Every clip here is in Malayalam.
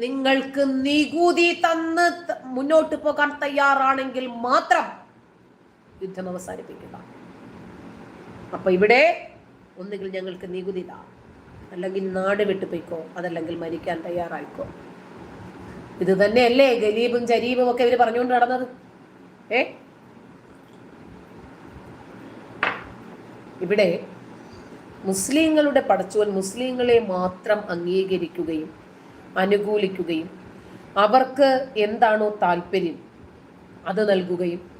നിങ്ങൾക്ക് നികുതി തന്ന് മുന്നോട്ട് പോകാൻ തയ്യാറാണെങ്കിൽ മാത്രം യുദ്ധം അവസാനിപ്പിക്കുക. അപ്പൊ ഇവിടെ ഒന്നുകിൽ ഞങ്ങൾക്ക് നികുതി താ അല്ലെങ്കിൽ നാട് വിട്ടുപോയിക്കോ അതല്ലെങ്കിൽ മരിക്കാൻ തയ്യാറായിക്കോ. ഇത് തന്നെയല്ലേ ഗലീബും ജരീബും ഒക്കെ ഇവർ പറഞ്ഞുകൊണ്ട് നടന്നത്. ഏ? ഇവിടെ മുസ്ലിങ്ങളുടെ പടച്ചോൻ മുസ്ലിങ്ങളെ മാത്രം അംഗീകരിക്കുകയും അനുകൂലിക്കുകയും അവർക്ക് എന്താണോ താല്പര്യം അത് നൽകുകയും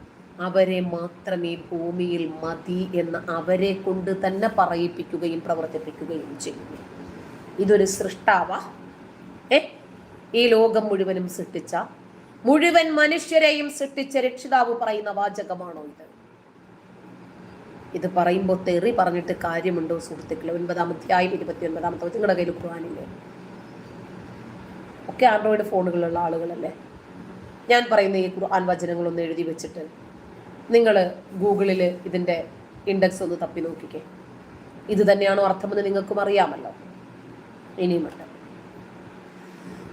അവരെ മാത്രമേ ഭൂമിയിൽ മതി എന്ന് അവരെ കൊണ്ട് തന്നെ പറയിപ്പിക്കുകയും പ്രവർത്തിപ്പിക്കുകയും ചെയ്യുന്നു. ഇതൊരു സൃഷ്ടാവ. ഏ? ഈ ലോകം മുഴുവനും സൃഷ്ടിച്ച മുഴുവൻ മനുഷ്യരെയും സൃഷ്ടിച്ച രക്ഷിതാവ് പറയുന്ന വാചകമാണോ ഇത്? ഇത് പറയുമ്പോൾ തെറി പറഞ്ഞിട്ട് കാര്യമുണ്ടോ സുഹൃത്തുക്കളെ? ഒൻപതാം അധ്യായം ഇരുപത്തി ഒൻപതാമത്തെ നിങ്ങളുടെ കയ്യിൽ ഖുർആാനില്ലേ ഒക്കെ ആൻഡ്രോയിഡ് ഫോണുകളുള്ള ആളുകളല്ലേ? ഞാൻ പറയുന്ന ഈ ഖുർആൻ വചനങ്ങളൊന്ന് എഴുതി വെച്ചിട്ട് നിങ്ങൾ ഗൂഗിളിൽ ഇതിന്റെ ഇൻഡെക്സ് ഒന്ന് തപ്പി നോക്കിക്കേ. ഇത് തന്നെയാണോ അർത്ഥമെന്ന് നിങ്ങൾക്കും അറിയാമല്ലോ. ഇനിയുമുണ്ട്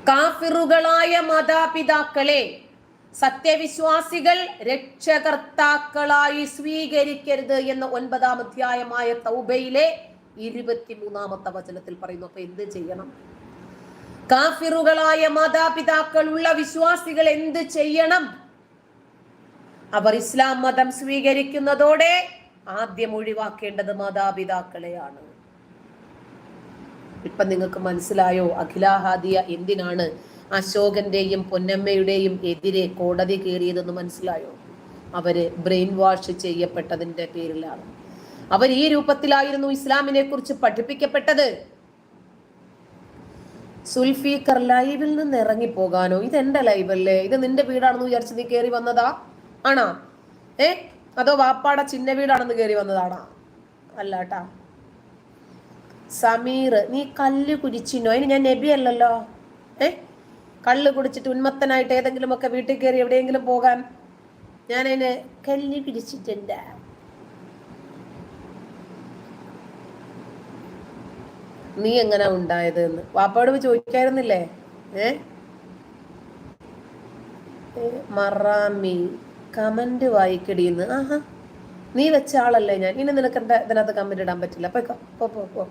കാഫിറുകളായ മാതാപിതാക്കളെ സത്യവിശ്വാസികൾ രക്ഷകർത്താക്കളായി സ്വീകരിക്കരുത് എന്ന ഒൻപതാം അധ്യായമായ തൗബയിലെ ഇരുപത്തിമൂന്നാമത്തെ വചനത്തിൽ പറയുന്നു. അപ്പൊ എന്ത് ചെയ്യണം? കാഫിറുകളായ മാതാപിതാക്കളുള്ള വിശ്വാസികൾ എന്ത് ചെയ്യണം? അവർ ഇസ്ലാം മതം സ്വീകരിക്കുന്നതോടെ ആദ്യം ഒഴിവാക്കേണ്ടത് മാതാപിതാക്കളെയാണ്. ഇപ്പൊ നിങ്ങൾക്ക് മനസ്സിലായോ? അഖിലാഹാദിയ എന്തിനാണ് അശോകന്റെയും പൊന്നമ്മയുടെയും എതിരെ കോടതി കയറിയതെന്ന് മനസ്സിലായോ? അവർ ബ്രെയിൻ വാഷ് ചെയ്യപ്പെട്ടതിന്റെ പേരിലാണ്. അവർ ഈ രൂപത്തിലായിരുന്നു ഇസ്ലാമിനെ കുറിച്ച് പഠിപ്പിക്കപ്പെട്ടത്. സുൽഫീഖർ ലൈവിൽ നിന്ന് ഇറങ്ങിപ്പോകാനോ? എന്റെ ലൈവല്ലേ? ഇത് നിന്റെ വീടാണെന്ന് വിചാരിച്ച് നീ കയറി വന്നതാ? ആണാ? ഏ? അതോ വാപ്പാടെ ചിന്ന വീടാണെന്ന് കയറി വന്നതാണാ? അല്ലാട്ടാ. സമീർ നീ കല്ല് കുടിച്ചിനോ? അതിന് ഞാൻ നബി അല്ലല്ലോ. ഏ? കള്ള് കുടിച്ചിട്ട് ഉന്മത്തനായിട്ട് ഏതെങ്കിലും ഒക്കെ വീട്ടിൽ കയറി എവിടെയെങ്കിലും പോകാൻ ഞാൻ അതിന് കല്ല് കുടിച്ചിട്ടുണ്ട് നീ എങ്ങനെ ഉണ്ടായത് എന്ന്? വാപ്പയോട് പോയി ചോദിക്കായിരുന്നില്ലേ? ഏ? മറാമി കമന്റ് വായിക്കടിയെന്ന് ആഹാ. നീ വെച്ച ആളല്ലേ ഞാൻ. ഇനി നിനക്ക് എന്താ ഇതിനകത്ത് കമന്റ് ഇടാൻ പറ്റില്ല. പോ പോ പോ.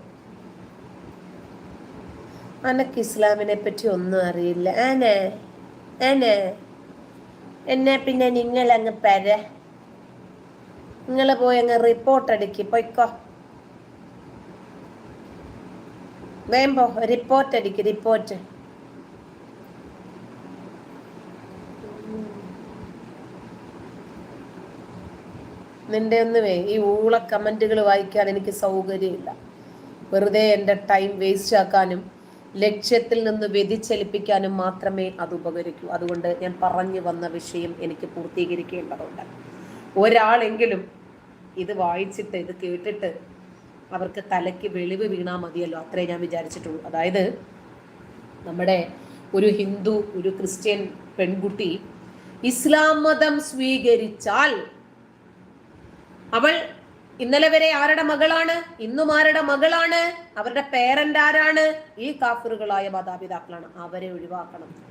അനക്ക് ഇസ്ലാമിനെ പറ്റി ഒന്നും അറിയില്ല. ആനേ ആനേ. എന്നെ പിന്നെ നിങ്ങൾ അങ്ങ് പര. നിങ്ങൾ പോയി അങ്ങ് റിപ്പോർട്ട് അടിക്കി. പോയിക്കോ. വേമ്പോ റിപ്പോർട്ട് അടിക്ക് റിപ്പോർട്ട് നിന്റെ ഒന്നുമേ ഈ ഊള കമന്റുകൾ വായിക്കാൻ എനിക്ക് സൗകര്യമില്ല. വെറുതെ എന്റെ ടൈം വേസ്റ്റ് ആക്കാനും ലക്ഷ്യത്തിൽ നിന്ന് വ്യതിചലിപ്പിക്കാനും മാത്രമേ അത് ഉപകരിക്കൂ. അതുകൊണ്ട് ഞാൻ പറഞ്ഞു വന്ന വിഷയം എനിക്ക് പൂർത്തീകരിക്കേണ്ടതുണ്ട്. ഒരാളെങ്കിലും ഇത് വായിച്ചിട്ട് ഇത് കേട്ടിട്ട് അവർക്ക് തലയ്ക്ക് വെളിവ് വീണാൽ മതിയല്ലോ അത്രേ ഞാൻ വിചാരിച്ചിട്ടുള്ളൂ. അതായത് നമ്മുടെ ഒരു ഹിന്ദു ഒരു ക്രിസ്ത്യൻ പെൺകുട്ടി ഇസ്ലാം മതം സ്വീകരിച്ചാൽ അവൾ ഇന്നലെ വരെ ആരുടെ മകളാണ്? ഇന്നും ആരുടെ മകളാണ്? അവരുടെ പേരന്റ് ആരാണ്? ഈ കാഫിറുകളായ മാതാപിതാക്കളാണ്. അവരെ ഒഴിവാക്കണം.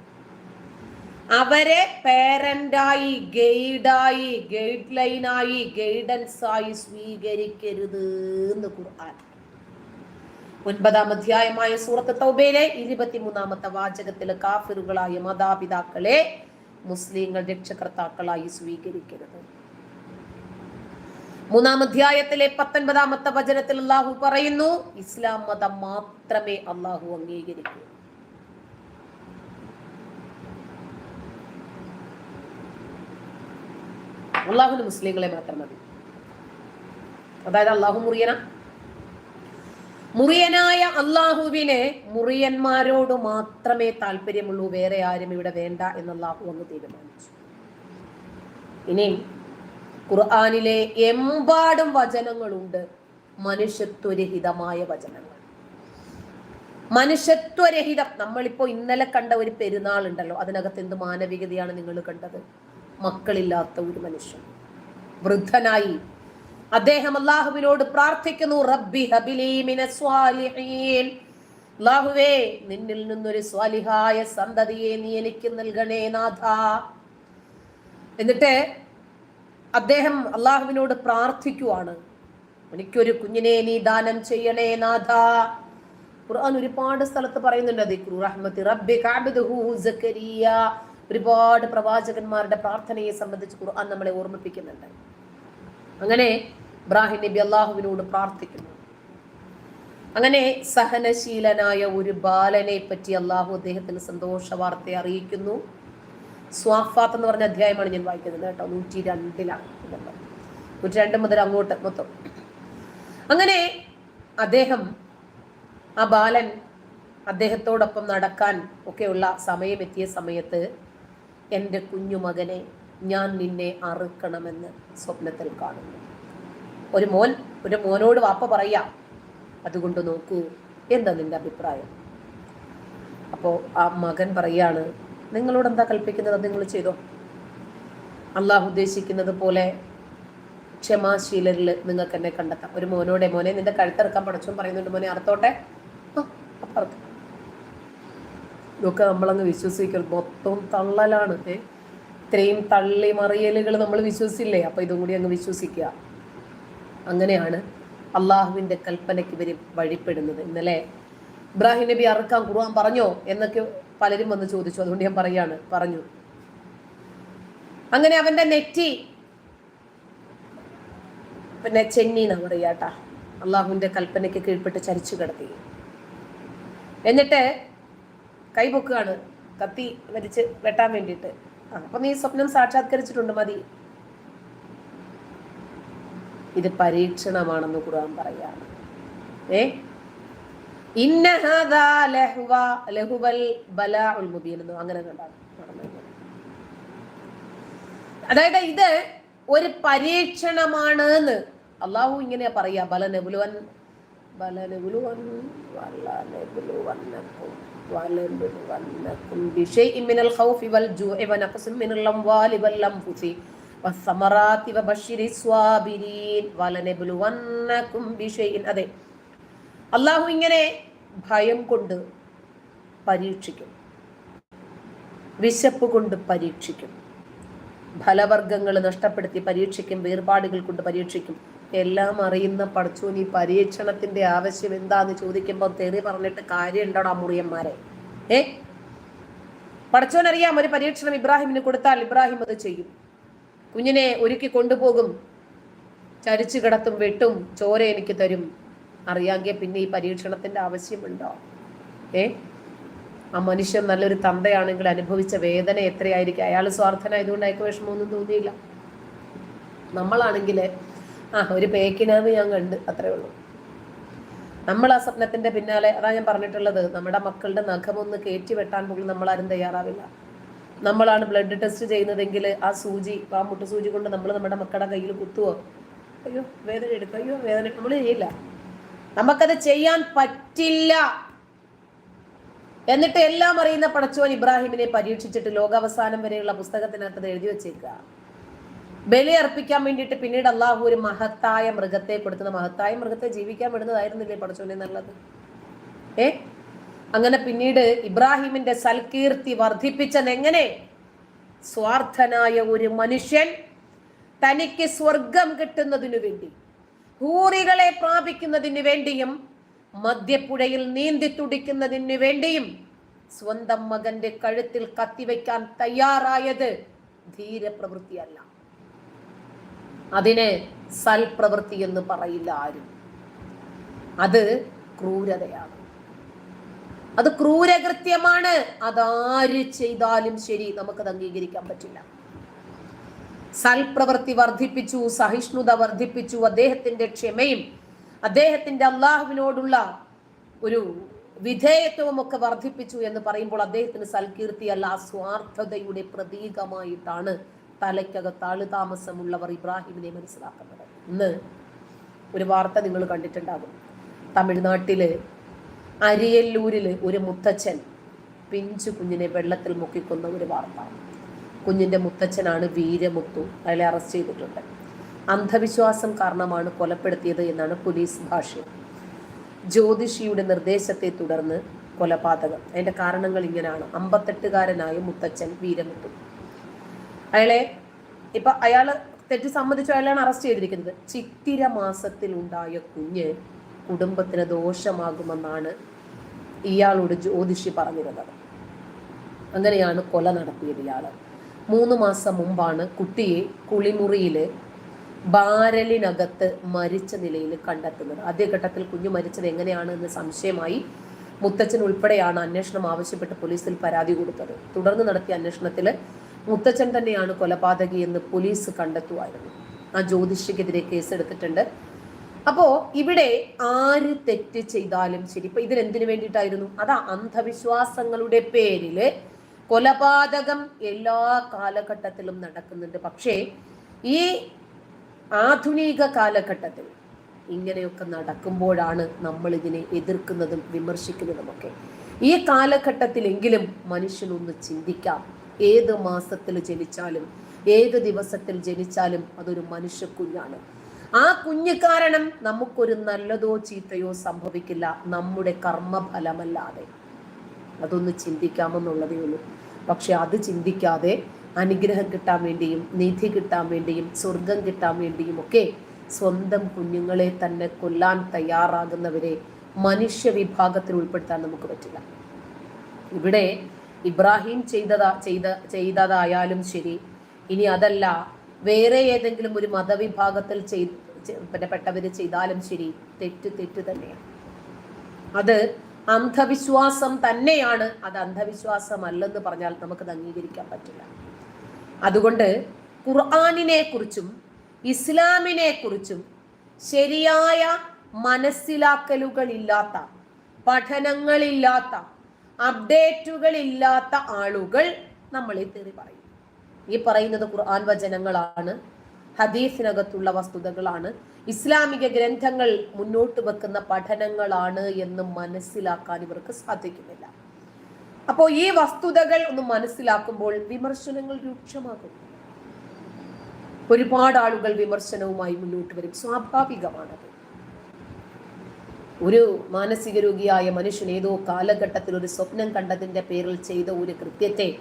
അവരെ പേരന്റായി ഗൈഡായി ഗൈഡ് ലൈനായി ഗൈഡൻസ് ആയി സ്വീകരിക്കരുത് എന്ന് ഖുർആൻ. ഒൻപതാം അധ്യായമായ സൂറത്ത് തൗബയിലെ ഇരുപത്തിമൂന്നാമത്തെ വാചകത്തിൽ കാഫിറുകളായ മാതാപിതാക്കളെ മുസ്ലിങ്ങൾ രക്ഷകർത്താക്കളായി സ്വീകരിക്കരുത്. മൂന്നാം അധ്യായത്തിലെ പത്തൊൻപതാമത്തെ വചനത്തിൽ അള്ളാഹു പറയുന്നു ഇസ്ലാം മതം മാത്രമേ അള്ളാഹു അംഗീകരിക്കൂ. അള്ളാഹുന് മുസ്ലിങ്ങളെ മാത്രം മതി. അതായത് അള്ളാഹു മുറിയന. മുറിയനായ അള്ളാഹുവിനെ മുറിയന്മാരോട് മാത്രമേ താല്പര്യമുള്ളൂ വേറെ ആരും ഇവിടെ വേണ്ട എന്ന് അള്ളാഹു ഒന്ന് തീരുമാനിച്ചു. ഇനി ഖുർആാനിലെ എമ്പാടും വചനങ്ങളുണ്ട്. മനുഷ്യത്വരഹിതമായ വചനങ്ങൾ. മനുഷ്യത്വരഹിതം. നമ്മളിപ്പോ ഇന്നലെ കണ്ട ഒരു പെരുന്നാൾ ഉണ്ടല്ലോ അതിനകത്ത് എന്ത് മാനവികതയാണ് നിങ്ങൾ കണ്ടത്? മക്കളില്ലാത്ത ഒരു മനുഷ്യൻ. വൃദ്ധനായി. അദ്ദേഹം അള്ളാഹുവിനോട് പ്രാർത്ഥിക്കുന്നു റബ്ബി അള്ളാഹുവേ നിന്നിൽ നിന്നൊരു സ്വാലിഹായ സന്തതിയെ നീ എനിക്ക് നൽകണേ നാഥ. എന്നിട്ട് അദ്ദേഹം അള്ളാഹുവിനോട് പ്രാർത്ഥിക്കുവാണ്. എനിക്കൊരു കുഞ്ഞിനെ നീ ദാനം ചെയ്യണേ നാഥ. ഖുർആൻ ഒരുപാട് സ്ഥലത്ത് പറയുന്നുണ്ട്. റഹ്മത്തി റബ്ബി കഅബ്ദുഹു സക്കരിയ. ഒരുപാട് പ്രവാചകന്മാരുടെ പ്രാർത്ഥനയെ സംബന്ധിച്ച് ഖുർആൻ നമ്മളെ ഓർമ്മിപ്പിക്കുന്നുണ്ട്. അങ്ങനെ ഇബ്രാഹിം നബി അള്ളാഹുവിനോട് പ്രാർത്ഥിക്കുന്നു. അങ്ങനെ സഹനശീലനായ ഒരു ബാലനെ പറ്റി അള്ളാഹു അദ്ദേഹത്തിന് സന്തോഷ വാർത്ത അറിയിക്കുന്നു. സ്വാഫാത്ത് എന്ന് പറഞ്ഞ അധ്യായമാണ് ഞാൻ വായിക്കുന്നത് കേട്ടോ. നൂറ്റി രണ്ടിലാണ് നൂറ്റി രണ്ട് മുതൽ അങ്ങോട്ട് മൊത്തം. അങ്ങനെ അദ്ദേഹം ആ ബാലൻ അദ്ദേഹത്തോടൊപ്പം നടക്കാൻ ഒക്കെയുള്ള സമയമെത്തിയ സമയത്ത് എന്റെ കുഞ്ഞുമകനെ ഞാൻ നിന്നെ അറുക്കണമെന്ന് സ്വപ്നത്തിൽ കാണുന്നു. ഒരു മോൻ ഒരു മോനോട് വാപ്പ പറയാം അതുകൊണ്ട് നോക്കൂ എന്താ നിന്റെ അഭിപ്രായം? അപ്പോൾ ആ മകൻ പറയാണ് നിങ്ങളോട് എന്താ കൽപ്പിക്കുന്നത്? നിങ്ങൾ ചെയ്തോ? അള്ളാഹു ഉദ്ദേശിക്കുന്നത് പോലെ ക്ഷമാശീലരിൽ നിങ്ങൾക്ക് എന്നെ കണ്ടെത്താം. ഒരു മോനോടെ മോനെ നിന്റെ കഴുത്തിറക്കാൻ പഠിച്ചോ പറയുന്നുണ്ട് മോനെ അർത്ഥോട്ടെ അപ്പുറത്ത്. ഇതൊക്കെ നമ്മളങ്ങ് വിശ്വസിക്കൽ മൊത്തം തള്ളലാണ്. ഏ ഇത്രയും തള്ളി മറിയലുകൾ നമ്മൾ വിശ്വസിച്ചില്ലേ? അപ്പോൾ ഇതും കൂടി അങ്ങ് വിശ്വസിക്കുക. അങ്ങനെയാണ് അള്ളാഹുവിന്റെ കൽപ്പനയ്ക്ക് ഇവർ വഴിപ്പെടുന്നത് ഇന്നലെ. ഇബ്രാഹിം നബി അറുക്കാൻ ഖുർആൻ പറഞ്ഞോ? എന്നൊക്കെ പലരും വന്ന് ചോദിച്ചു. അതുകൊണ്ട് ഞാൻ പറയാണ്. പറഞ്ഞു. അങ്ങനെ അവന്റെ നെറ്റി. പിന്നെ ചെന്നി എന്നാ പറയാട്ടാ അള്ളാഹുവിന്റെ കൽപ്പനയ്ക്ക് കീഴ്പ്പെട്ട് ചരിച്ചു കിടത്തി. എന്നിട്ട് കൈപൊക്കുകയാണ്. കത്തി വലിച്ച് വെട്ടാൻ വേണ്ടിയിട്ട്. ആ അപ്പൊ നീ സ്വപ്നം സാക്ഷാത്കരിച്ചിട്ടുണ്ട് മതി. ഇത് പരീക്ഷണമാണെന്ന് ഖുർആൻ പറയാണ്. ഏ? അങ്ങനെ അതായത് ഇത് ഒരു പരീക്ഷണമാണ് അള്ളാഹു ഇങ്ങനെയാ പറയാ. ബലനബുലുവൻ ബലനബുലുവൻ വലനബുലുവന്നക്കും അതെ അള്ളാഹു ഇങ്ങനെ ഭയം കൊണ്ട് പരീക്ഷിക്കും. വിശപ്പ് കൊണ്ട് പരീക്ഷിക്കും. ഫലവർഗങ്ങൾ നഷ്ടപ്പെടുത്തി പരീക്ഷിക്കും. വേർപാടുകൾ കൊണ്ട് പരീക്ഷിക്കും. എല്ലാം അറിയുന്ന പടച്ചോൻ ഈ പരീക്ഷണത്തിന്റെ ആവശ്യം എന്താന്ന് ചോദിക്കുമ്പോൾ തെറി പറഞ്ഞിട്ട് കാര്യം ഉണ്ടോടാ മുറിയന്മാരെ? ഏ? പടച്ചോൻ അറിയാം ഒരു പരീക്ഷണം ഇബ്രാഹിമിന് കൊടുത്താൽ ഇബ്രാഹിം അത് ചെയ്യും. കുഞ്ഞിനെ ഒരുക്കി കൊണ്ടുപോകും. ചരിച്ചു കിടത്തും വെട്ടും ചോര എനിക്ക് തരും. അറിയാമെങ്കിൽ പിന്നെ ഈ പരീക്ഷണത്തിന്റെ ആവശ്യമുണ്ടോ? ഏ? ആ മനുഷ്യൻ നല്ലൊരു തന്തയാണെങ്കിൽ അനുഭവിച്ച വേദന എത്രയായിരിക്കും? അയാൾ സ്വാർത്ഥനായതുകൊണ്ട് അയക്ക് വിഷമമൊന്നും തോന്നിയില്ല. നമ്മളാണെങ്കിൽ ആ ഒരു പേക്കിനാവ് ഞാൻ കണ്ട് അത്രേ ഉള്ളൂ. നമ്മൾ ആ സ്വപ്നത്തിന്റെ പിന്നാലെ അതാ ഞാൻ പറഞ്ഞിട്ടുള്ളത് നമ്മുടെ മക്കളുടെ നഖമൊന്ന് കയറ്റി വെട്ടാൻ പോലും നമ്മൾ നമ്മളാരും തയ്യാറാവില്ല. നമ്മളാണ് ബ്ലഡ് ടെസ്റ്റ് ചെയ്യുന്നതെങ്കിൽ ആ സൂചി ആ മുട്ടു സൂചി കൊണ്ട് നമ്മൾ നമ്മുടെ മക്കളുടെ കയ്യിൽ കുത്തുവോ? അയ്യോ വേദന എടുക്കും. അയ്യോ വേദന നമ്മൾ ചെയ്യില്ല. നമുക്കത് ചെയ്യാൻ പറ്റില്ല. എന്നിട്ട് എല്ലാം അറിയുന്ന പടച്ചോൻ ഇബ്രാഹിമിനെ പരീക്ഷിച്ചിട്ട് ലോകാവസാനം വരെയുള്ള പുസ്തകത്തിനകത്ത് എഴുതി വെച്ചേക്കുക. ബലി അർപ്പിക്കാൻ വേണ്ടിയിട്ട് പിന്നീട് അള്ളാഹു ഒരു മഹത്തായ മൃഗത്തെ കൊടുക്കുന്ന മഹത്തായ മൃഗത്തെ ജീവിക്കാൻ വിടുന്നതായിരുന്നില്ലേ പടച്ചോനെ നല്ലത്? ഏ? അങ്ങനെ പിന്നീട് ഇബ്രാഹിമിന്റെ സൽകീർത്തി വർദ്ധിപ്പിച്ചത് എങ്ങനെ? സ്വാർത്ഥനായ ഒരു മനുഷ്യൻ തനിക്ക് സ്വർഗം കിട്ടുന്നതിനു വേണ്ടി ഹൂറികളെ പ്രാപിക്കുന്നതിന് വേണ്ടിയും മദ്യപ്പുഴയിൽ നീന്തി തുടിക്കുന്നതിന് വേണ്ടിയും സ്വന്തം മകന്റെ കഴുത്തിൽ കത്തിവെക്കാൻ തയ്യാറായത് ധീരപ്രവൃത്തിയല്ല. അതിന് സൽപ്രവൃത്തി എന്ന് പറയില്ല ആരും. അത് ക്രൂരതയാണ്. അത് ക്രൂരകൃത്യമാണ്. അതാര് ചെയ്താലും ശരി നമുക്കത് അംഗീകരിക്കാൻ പറ്റില്ല. സൽപ്രവൃത്തി വർദ്ധിപ്പിച്ചു സഹിഷ്ണുത വർദ്ധിപ്പിച്ചു അദ്ദേഹത്തിന്റെ ക്ഷമയും അദ്ദേഹത്തിന്റെ അള്ളാഹുവിനോടുള്ള ഒരു വിധേയത്വം ഒക്കെ വർദ്ധിപ്പിച്ചു എന്ന് പറയുമ്പോൾ അദ്ദേഹത്തിന് സൽകീർത്തിയല്ല സ്വാർത്ഥതയുടെ പ്രതീകമായിട്ടാണ് തലയ്ക്കകത്ത് ആളുതാമസമുള്ളവർ ഇബ്രാഹിമിനെ മനസ്സിലാക്കുന്നത്. ഇന്ന് ഒരു വാർത്ത നിങ്ങൾ കണ്ടിട്ടുണ്ടാകും. തമിഴ്നാട്ടിൽ അരിയല്ലൂരിൽ ഒരു മുത്തച്ഛൻ പിഞ്ചു കുഞ്ഞിനെ വെള്ളത്തിൽ മുക്കിക്കൊന്ന ഒരു വാർത്ത. കുഞ്ഞിന്റെ മുത്തച്ഛനാണ് വീരമുത്തു. അയാളെ അറസ്റ്റ് ചെയ്തിട്ടുണ്ട്. അന്ധവിശ്വാസം കാരണമാണ് കൊലപ്പെടുത്തിയത് എന്നാണ് പോലീസ് ഭാഷ്യം. ജ്യോതിഷിയുടെ നിർദ്ദേശത്തെ തുടർന്ന് കൊലപാതകം. അതിന്റെ കാരണങ്ങൾ ഇങ്ങനെയാണ്. അമ്പത്തെട്ടുകാരനായ മുത്തച്ഛൻ വീരമുത്തു. അയാളെ ഇപ്പൊ അയാൾ തെറ്റ് സമ്മതിച്ചു അയാളാണ് അറസ്റ്റ് ചെയ്തിരിക്കുന്നത്. ചിത്തിര മാസത്തിൽ ഉണ്ടായ കുഞ്ഞ് കുടുംബത്തിന് ദോഷമാകുമെന്നാണ് ഇയാളോട് ജ്യോതിഷി പറഞ്ഞിരുന്നത്. അങ്ങനെയാണ് കൊല നടത്തിയത് ഇയാൾ. മൂന്ന് മാസം മുമ്പാണ് കുട്ടിയെ കുളിമുറിയിൽ ബാരലിനകത്ത് മരിച്ച നിലയിൽ കണ്ടെത്തുന്നത്. ആദ്യഘട്ടത്തിൽ കുഞ്ഞു മരിച്ചത് എങ്ങനെയാണ് എന്ന് സംശയമായി മുത്തച്ഛൻ ഉൾപ്പെടെയാണ് അന്വേഷണം ആവശ്യപ്പെട്ട് പോലീസിൽ പരാതി കൊടുത്തത്. തുടർന്ന് നടത്തിയ അന്വേഷണത്തിൽ മുത്തച്ഛൻ തന്നെയാണ് കൊലപാതകി എന്ന് പോലീസ് കണ്ടെത്തുമായിരുന്നു ആ ജ്യോതിഷിക്കെതിരെ കേസെടുത്തിട്ടുണ്ട്. അപ്പോ ഇവിടെ ആര് തെറ്റ് ചെയ്താലും ശരി. ഇപ്പൊ ഇതിനെന്തിനു വേണ്ടിയിട്ടായിരുന്നു? അതാ അന്ധവിശ്വാസങ്ങളുടെ പേരിൽ കൊലപാതകം എല്ലാ കാലഘട്ടത്തിലും നടക്കുന്നുണ്ട്. പക്ഷേ ഈ ആധുനിക കാലഘട്ടത്തിൽ ഇങ്ങനെയൊക്കെ നടക്കുമ്പോഴാണ് നമ്മൾ ഇതിനെ എതിർക്കുന്നതും വിമർശിക്കുന്നതുമൊക്കെ. ഈ കാലഘട്ടത്തിലെങ്കിലും മനുഷ്യനൊന്ന് ചിന്തിക്കാം. ഏത് മാസത്തിൽ ജനിച്ചാലും ഏത് ദിവസത്തിൽ ജനിച്ചാലും അതൊരു മനുഷ്യ കുഞ്ഞാണ് ആ കുഞ്ഞ് കാരണം നമുക്കൊരു നല്ലതോ ചീത്തയോ സംഭവിക്കില്ല. നമ്മുടെ കർമ്മഫലമല്ലാതെ. അതൊന്ന് ചിന്തിക്കാമെന്നുള്ളതേ ഉള്ളൂ. പക്ഷെ അത് ചിന്തിക്കാതെ അനുഗ്രഹം കിട്ടാൻ വേണ്ടിയും നിധി കിട്ടാൻ വേണ്ടിയും സ്വർഗം കിട്ടാൻ വേണ്ടിയും ഒക്കെ സ്വന്തം കുഞ്ഞുങ്ങളെ തന്നെ കൊല്ലാൻ തയ്യാറാകുന്നവരെ മനുഷ്യ വിഭാഗത്തിൽ ഉൾപ്പെടുത്താൻ നമുക്ക് പറ്റില്ല. ഇവിടെ ഇബ്രാഹിം ചെയ്തതാ ചെയ്ത ചെയ്തതായാലും ശരി. ഇനി അതല്ല വേറെ ഏതെങ്കിലും ഒരു മതവിഭാഗത്തിൽ ചെയ്ത് പെട്ടവർ ചെയ്താലും ശരി. തെറ്റ് തെറ്റ് തന്നെയാണ്. അത് അന്ധവിശ്വാസം തന്നെയാണ്. അത് അന്ധവിശ്വാസമല്ലെന്ന് പറഞ്ഞാൽ നമുക്കത് അംഗീകരിക്കാൻ പറ്റില്ല. അതുകൊണ്ട് ഖുർആാനിനെ കുറിച്ചും ഇസ്ലാമിനെ കുറിച്ചും ശരിയായ മനസ്സിലാക്കലുകളില്ലാത്ത പഠനങ്ങളില്ലാത്ത അപ്ഡേറ്റുകളില്ലാത്ത ആളുകൾ നമ്മളെ തെറി പറയും. ഈ പറയുന്നത് ഖുർആൻ വചനങ്ങളാണ് ഹദീസിനകത്തുള്ള വസ്തുതകളാണ് ഇസ്ലാമിക ഗ്രന്ഥങ്ങൾ മുന്നോട്ട് വെക്കുന്ന പഠനങ്ങളാണ് എന്ന് മനസ്സിലാക്കാൻ ഇവർക്ക് സാധിക്കുന്നില്ല. അപ്പോൾ ഈ വസ്തുതകൾ ഒന്ന് മനസ്സിലാക്കുമ്പോൾ വിമർശനങ്ങൾ രൂക്ഷമാകും. ഒരുപാട് ആളുകൾ വിമർശനവുമായി മുന്നോട്ട് വരും. സ്വാഭാവികമാണത്. ഒരു മാനസിക രോഗിയായ മനുഷ്യൻ ഏതോ കാലഘട്ടത്തിൽ ഒരു സ്വപ്നം കണ്ടതിന്റെ പേരിൽ ചെയ്ത ഒരു കൃത്യത്തെ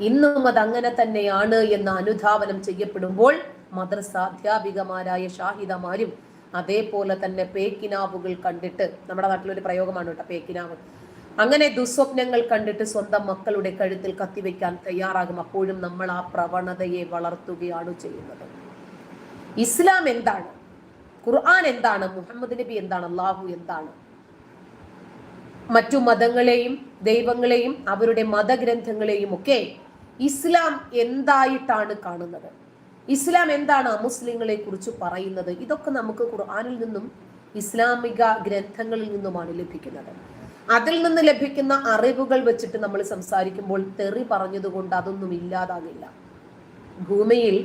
ഇന്നും അത് അങ്ങനെ തന്നെയാണ് എന്ന് അനുധാവനം ചെയ്യപ്പെടുമ്പോൾ മദ്രസ അധ്യാപികമാരായ ഷാഹിദമാരും അതേപോലെ തന്നെ പേക്കിനാവുകൾ കണ്ടിട്ട് നമ്മുടെ നാട്ടിലൊരു പ്രയോഗമാണ് കേട്ടോ പേക്കിനാവ്. അങ്ങനെ ദുസ്വപ്നങ്ങൾ കണ്ടിട്ട് സ്വന്തം മക്കളുടെ കഴുത്തിൽ കത്തിവെക്കാൻ തയ്യാറാകും. അപ്പോഴും നമ്മൾ ആ പ്രവണതയെ വളർത്തുകയാണ് ചെയ്യുന്നത്. ഇസ്ലാം എന്താണ്? ഖുർആൻ എന്താണ്? മുഹമ്മദ് നബി എന്താണ്? അള്ളാഹു എന്താണ്? മറ്റു മതങ്ങളെയും ദൈവങ്ങളെയും അവരുടെ മതഗ്രന്ഥങ്ങളെയും ഒക്കെ ഇസ്ലാം എന്തായിട്ടാണ് കാണുന്നത്? ഇസ്ലാം എന്താണ് അമുസ്ലിങ്ങളെ കുറിച്ച് പറയുന്നത്? ഇതൊക്കെ നമുക്ക് ഖുർആാനിൽ നിന്നും ഇസ്ലാമിക ഗ്രന്ഥങ്ങളിൽ നിന്നുമാണ് ലഭിക്കുന്നത്. അതിൽ നിന്ന് ലഭിക്കുന്ന അറിവുകൾ വെച്ചിട്ട് നമ്മൾ സംസാരിക്കുമ്പോൾ തെറി പറഞ്ഞതുകൊണ്ട് അതൊന്നും ഇല്ലാതാകില്ല. ഭൂമിയിൽ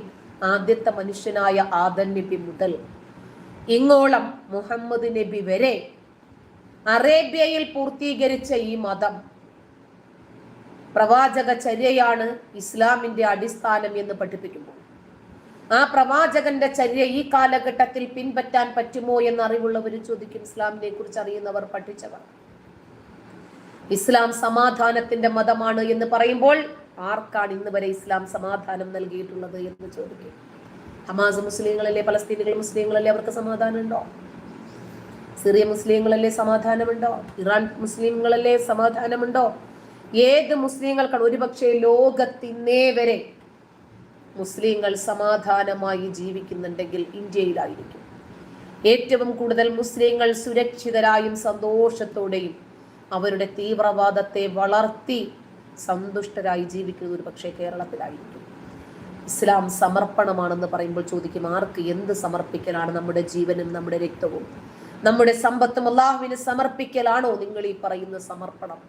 ആദ്യത്തെ മനുഷ്യനായ ആദൻ നബി മുതൽ ഇങ്ങോളം മുഹമ്മദ് നബി വരെ അറേബ്യയിൽ പൂർത്തീകരിച്ച ഈ മതം പ്രവാചക ചര്യയാണ് ഇസ്ലാമിന്റെ അടിസ്ഥാനം എന്ന് പഠിപ്പിക്കുമ്പോൾ. ആ പ്രവാചകന്റെ ചര്യ ഈ കാലഘട്ടത്തിൽ പിൻപറ്റാൻ പറ്റുമോ എന്ന് അറിവുള്ളവർ ചോദിക്കും ഇസ്ലാമിനെ കുറിച്ച് അറിയുന്നവർ പഠിച്ചവർ. ഇസ്ലാം സമാധാനത്തിന്റെ മതമാണ് എന്ന് പറയുമ്പോൾ ആർക്കാണ് ഇന്ന് വരെ ഇസ്ലാം സമാധാനം നൽകിയിട്ടുള്ളത് എന്ന് ചോദിക്കും. ഹമാസ് മുസ്ലിങ്ങളല്ലേ പലസ്തീനികൾ മുസ്ലിങ്ങളല്ലേ അവർക്ക് സമാധാനമുണ്ടോ? സിറിയ മുസ്ലിങ്ങളല്ലേ സമാധാനമുണ്ടോ? ഇറാൻ മുസ്ലിങ്ങളല്ലേ സമാധാനമുണ്ടോ? ഏത് മുസ്ലിങ്ങൾക്കാണ് ഒരുപക്ഷെ ലോകത്തിന്നേ വരെ മുസ്ലിങ്ങൾ സമാധാനമായി ജീവിക്കുന്നുണ്ടെങ്കിൽ ഇന്ത്യയിലായിരിക്കും. ഏറ്റവും കൂടുതൽ മുസ്ലിങ്ങൾ സുരക്ഷിതരായും സന്തോഷത്തോടെയും അവരുടെ തീവ്രവാദത്തെ വളർത്തി സന്തുഷ്ടരായി ജീവിക്കുന്നത് ഒരു പക്ഷേ കേരളത്തിലായിരിക്കും. ഇസ്ലാം സമർപ്പണമാണെന്ന് പറയുമ്പോൾ ചോദിക്കും ആർക്ക് എന്ത് സമർപ്പിക്കലാണ് നമ്മുടെ ജീവനും നമ്മുടെ രക്തവും? നമ്മുടെ സമ്പത്തും അള്ളാഹുവിന് സമർപ്പിക്കലാണോ നിങ്ങൾ ഈ പറയുന്ന സമർപ്പണം?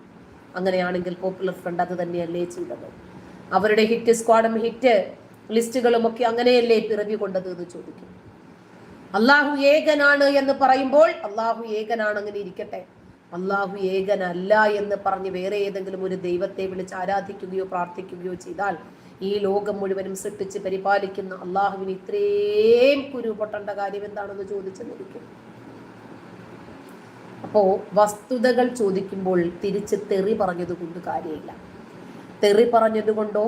അങ്ങനെയാണെങ്കിൽ പോപ്പുലർ ഫ്രണ്ട് അത് തന്നെയല്ലേ ചെയ്തത്. അവരുടെ ഹിറ്റ് സ്ക്വാഡും ഹിറ്റ് ലിസ്റ്റുകളും ഒക്കെ അങ്ങനെയല്ലേ പിറവി കൊണ്ടത് എന്ന് ചോദിക്കും. അള്ളാഹു ഏകനാണ് എന്ന് പറയുമ്പോൾ അള്ളാഹു ഏകനാണ് അങ്ങനെ ഇരിക്കട്ടെ. അള്ളാഹു ഏകനല്ല എന്ന് പറഞ്ഞ് വേറെ ഏതെങ്കിലും ഒരു ദൈവത്തെ വിളിച്ച് ആരാധിക്കുകയോ പ്രാർത്ഥിക്കുകയോ ചെയ്താൽ ഈ ലോകം മുഴുവനും സൃഷ്ടിച്ച് പരിപാലിക്കുന്ന അള്ളാഹുവിന് ഇത്രയും കുരു പൊട്ടേണ്ട കാര്യം എന്താണെന്ന് ചോദിച്ചെന്നിരിക്കും. അപ്പോൾ വസ്തുതകൾ ചോദിക്കുമ്പോൾ തിരിച്ച് തെറി പറഞ്ഞതുകൊണ്ട് കാര്യമില്ല. തെറി പറഞ്ഞതുകൊണ്ടോ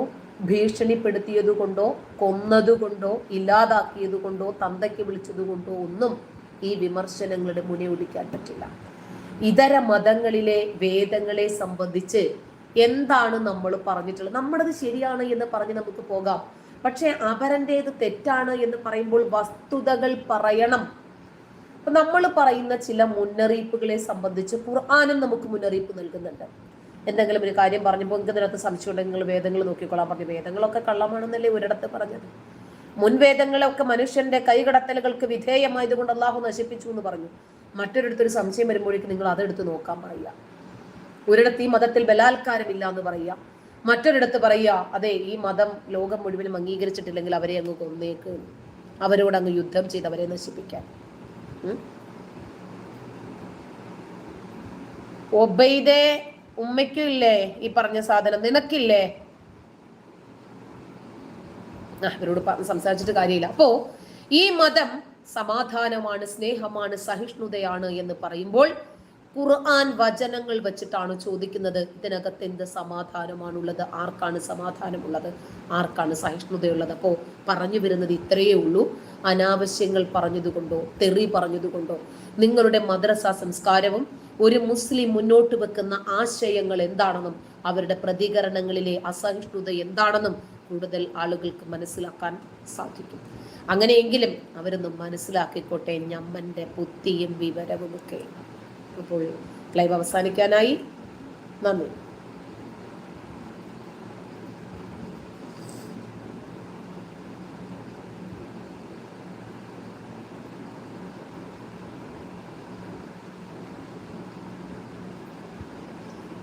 ഭീഷണിപ്പെടുത്തിയതുകൊണ്ടോ കൊന്നതുകൊണ്ടോ ഇല്ലാതാക്കിയതുകൊണ്ടോ തന്തയ്ക്ക് വിളിച്ചതുകൊണ്ടോ ഒന്നും ഈ വിമർശനങ്ങളുടെ മുനെ ഒടിക്കാൻ പറ്റില്ല. ഇതര മതങ്ങളിലെ വേദങ്ങളെ സംബന്ധിച്ച് എന്താണ് നമ്മൾ പറഞ്ഞിട്ടുള്ളത്? നമ്മളത് ശരിയാണ് എന്ന് പറഞ്ഞ് നമുക്ക് പോകാം. പക്ഷെ അപരന്റേത് തെറ്റാണ് എന്ന് പറയുമ്പോൾ വസ്തുതകൾ പറയണം. അപ്പൊ നമ്മൾ പറയുന്ന ചില മുന്നറിയിപ്പുകളെ സംബന്ധിച്ച് ഖുർആാനും നമുക്ക് മുന്നറിയിപ്പ് നൽകുന്നുണ്ട്. എന്തെങ്കിലും ഒരു കാര്യം പറഞ്ഞപ്പോൾ നിങ്ങൾക്ക് ഇതിനകത്ത് സംശയമുണ്ടെങ്കിൽ നിങ്ങൾ വേദങ്ങൾ നോക്കിക്കൊള്ളാൻ പറഞ്ഞു വേദങ്ങളൊക്കെ കള്ളമാണെന്നല്ലേ ഒരിടത്ത് പറഞ്ഞത്? മുൻവേദങ്ങളൊക്കെ മനുഷ്യന്റെ കൈകടത്തലുകൾക്ക് വിധേയമായതുകൊണ്ട് അള്ളാഹു നശിപ്പിച്ചു എന്ന് പറഞ്ഞു. മറ്റൊരിടത്തൊരു സംശയം വരുമ്പോഴേക്കും നിങ്ങൾ അതെടുത്ത് നോക്കാൻ പറയുക. ഒരിടത്ത് ഈ മതത്തിൽ ബലാത്കാരമില്ല എന്ന് പറയുക മറ്റൊരിടത്ത് പറയുക അതെ ഈ മതം ലോകം മുഴുവനും അംഗീകരിച്ചിട്ടില്ലെങ്കിൽ അവരെ അങ്ങ് കൊന്നേക്ക്. അവരോട് അങ്ങ് യുദ്ധം ചെയ്ത് അവരെ നശിപ്പിക്കാൻ? ഒബൈദേ ഉമ്മയ്ക്കും ഇല്ലേ ഈ പറഞ്ഞ സാധനം? നിനക്കില്ലേ? അവരോട് സംസാരിച്ചിട്ട് കാര്യമില്ല. അപ്പോ ഈ മതം സമാധാനമാണ് സ്നേഹമാണ് സഹിഷ്ണുതയാണ് എന്ന് പറയുമ്പോൾ ഖുർആൻ വചനങ്ങൾ വെച്ചിട്ടാണ് ചോദിക്കുന്നത്. ഇതിനകത്ത് എന്ത് സമാധാനമാണുള്ളത്? ആർക്കാണ് സമാധാനമുള്ളത്? ആർക്കാണ് സഹിഷ്ണുതയുള്ളത്? അപ്പോൾ പറഞ്ഞു വരുന്നത് ഇത്രയേ ഉള്ളൂ. അനാവശ്യങ്ങൾ പറഞ്ഞതുകൊണ്ടോ തെറി പറഞ്ഞതുകൊണ്ടോ നിങ്ങളുടെ മദ്രസ സംസ്കാരവും ഒരു മുസ്ലിം മുന്നോട്ട് വെക്കുന്ന ആശയങ്ങൾ എന്താണെന്നും അവരുടെ പ്രതികരണങ്ങളിലെ അസഹിഷ്ണുത എന്താണെന്നും കൂടുതൽ ആളുകൾക്ക് മനസ്സിലാക്കാൻ സാധിക്കും. അങ്ങനെയെങ്കിലും അവരൊന്ന് മനസ്സിലാക്കിക്കോട്ടെ ഞമ്മന്റെ ബുദ്ധിയും വിവരവുമൊക്കെ. അപ്പോൾ ലൈവ് അവസാനിക്കാനായി നന്ദി.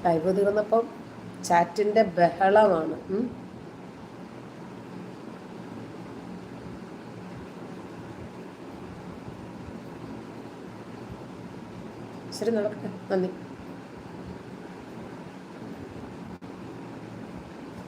ലൈവ് തീർന്നപ്പം ചാറ്റിന്റെ ബഹളമാണ്. ശരി നടക്കട്ടെ നന്ദി.